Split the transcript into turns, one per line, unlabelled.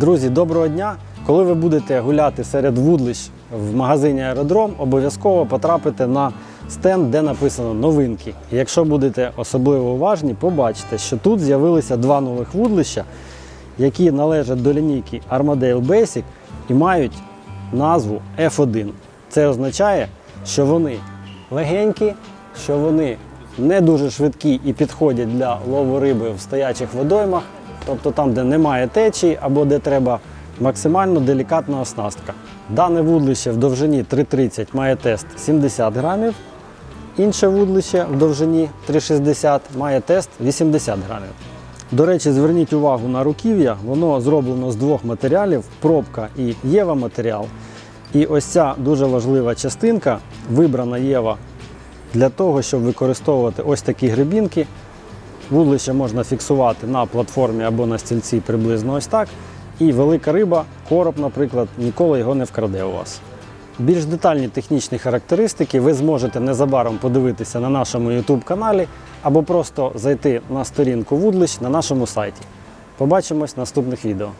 Друзі, доброго дня! Коли ви будете гуляти серед вудлищ в магазині Аеродром, обов'язково потрапите на стенд, де написано новинки. І якщо будете особливо уважні, побачите, що тут з'явилися два нових вудлища, які належать до лінійки Armadale Basic і мають назву F1. Це означає, що вони легенькі, що вони не дуже швидкі і підходять для лову риби в стоячих водоймах, тобто там, де немає течії або де треба максимально делікатна оснастка. Дане вудлище в довжині 3,30 має тест 70 грамів, інше вудлище в довжині 3,60 має тест 80 грамів. До речі, зверніть увагу на руків'я, воно зроблено з двох матеріалів: пробка і Єва матеріал. І ось ця дуже важлива частинка, вибрана Єва для того, щоб використовувати ось такі грибінки. Вудлище можна фіксувати на платформі або на стільці приблизно ось так. І велика риба, короб, наприклад, ніколи його не вкраде у вас. Більш детальні технічні характеристики ви зможете незабаром подивитися на нашому YouTube каналі або просто зайти на сторінку вудлищ на нашому сайті. Побачимось в наступних відео.